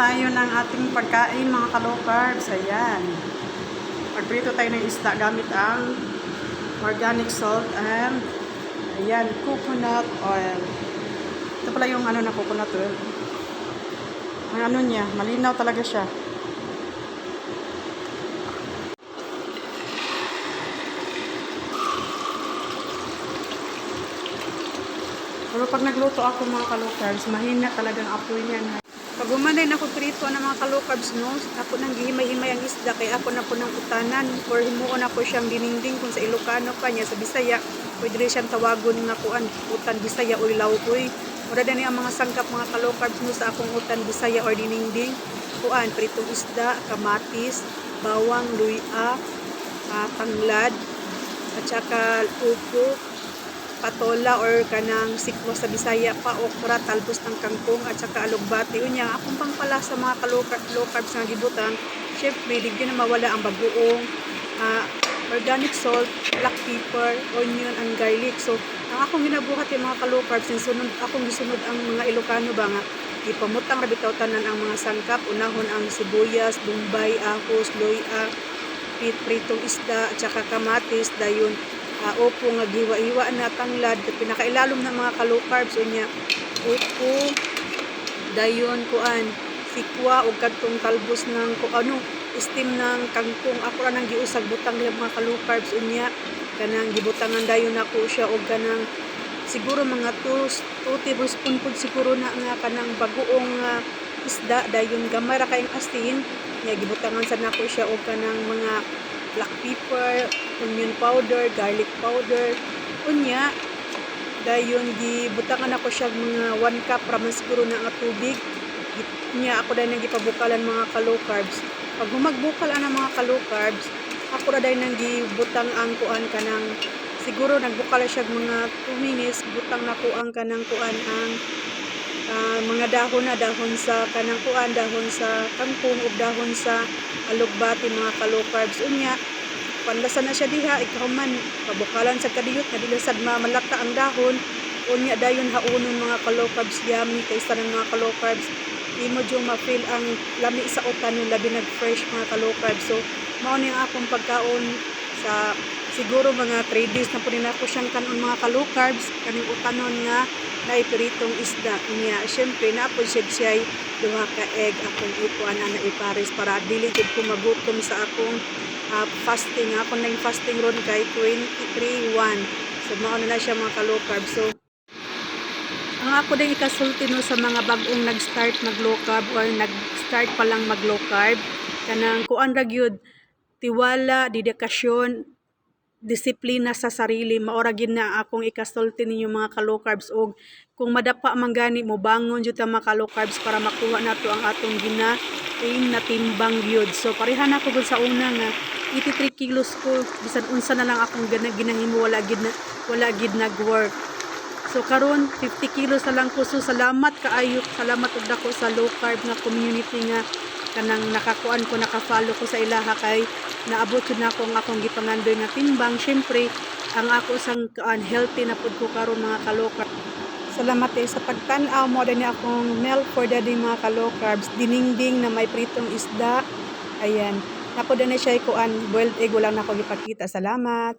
tayo ng ating pagkain mga ka-low carbs. Ayan. Magprito tayo ng isda gamit ang organic salt and ayan, coconut oil. Ito pala yung ano na coconut oil. Ang ano niya, malinaw talaga siya. Pero pag nagluto ako mga ka-low carbs, mahina talagang apoy niyan. Pag umanay na ko prito ng mga ka-low carbs, no, ako nang gihimay-himay ang isda, kaya ako na po ng utanan, or himuon ako siyang dininding kung sa Ilocano pa niya, sa Bisaya, pwede rin siyang tawagon nga kuan, utan Bisaya o Ilaukoy. Mura din ang mga sangkap mga ka-low carbs no, sa akong utan Bisaya or dininding. Kuan, pritong isda, kamatis, bawang, luya, ah, tanglad, at saka upo, patola or kanang siklo sa Bisaya pa okra talbos ng kangkong at saka alugbati. Unya akong pangpala sa mga low low carbs nga gibutan syempre di na mawala ang bagoong ah, organic salt black pepper onion and garlic. So ang akong ginabuhat yung mga low carbs sunod akong gisunod ang mga Ilocano ba nga ipamutang rabitaw tanan ang mga sangkap unahon ang sibuyas bombay ahos loya pritong isda at saka kamatis dayon uh, opo nga giwa-iwa na tanglad pinakailalom ng mga low carbs unya opo dayon kuan sikwa ug kadtong talbos ng ku ano steam ng kangkong ako nang giusag butang nila mga low carbs unya kanang gibutangan dayon nako siya og kanang siguro mga 2 tablespoon pud siguro na nga kanang bagoong uh, isda dayon gamay ra kayong asin nga gibutangan sa nako siya og kanang mga black pepper, onion powder, garlic powder. Unya, dayon gibutangan ako siya mga 1 cup raman siguro na nga tubig. Unya ako dahil nang gipabukalan mga ka-low carbs. Pag humagbukal ang mga ka-low carbs, ako ra dahil nang gibutang ang kuan kanang siguro nagbukal siya mga 2 minutes butang na ko ang kanang kuan ang uh, mga dahon na dahon sa kanang kuan dahon sa kangkong ug dahon sa alugbati mga ka-low carbs. Unya panlasa na siya diha ikaw man pabukalan sa kadiyot nga dili sad malata ang dahon. Unya dayon haunon mga ka-low carbs yummy kaysa ng mga ka-low carbs. Imo jud ma-feel ang lami sa utan yung labi nag fresh mga ka-low carbs. So mao ni akong pagkaon sa siguro mga 3 days na po rin ako siyang kanon mga ka-low carbs kaning utanon nga na ipiritong isda niya. Syempre na po siya siya duha ka egg akong ipuan na ipares para dili jud ko magutom sa akong uh, fasting. Ako na fasting ron kay 23-1 so mao na siya mga ka-low carbs. So ang ako din ikasulti no sa mga bagong nag-start mag low carb or nag-start pa lang mag low carb. Kanang kuan ra gyud tiwala dedikasyon disiplina sa sarili. Maora gid na akong ikasulti ninyo mga ka low carbs og kung madapa man gani mo bangon jud ta mga low carbs para makuha nato ang atong gina aim na timbang gyud. So pareha na ko gud sa una nga 83 kilos ko. Bisan unsa na lang akong gina ginahimo wala gid na wala gid nag-work. So karon 50 kilos na lang ko. So salamat kaayo, salamat og dako sa low carb nga community nga kanang nakakuan ko naka-follow ko sa ilaha kay naabot yun ako ang akong gipangandoy nga timbang. Syempre, ang ako sang kuan healthy na pud ko karon mga ka-low carb. Salamat eh, sa pagtan-aw mo din akong milk for daddy mga ka-low carbs. Diningding na may pritong isda. Ayan. Napo din siya kuan boiled egg wala na ako gipakita. Salamat.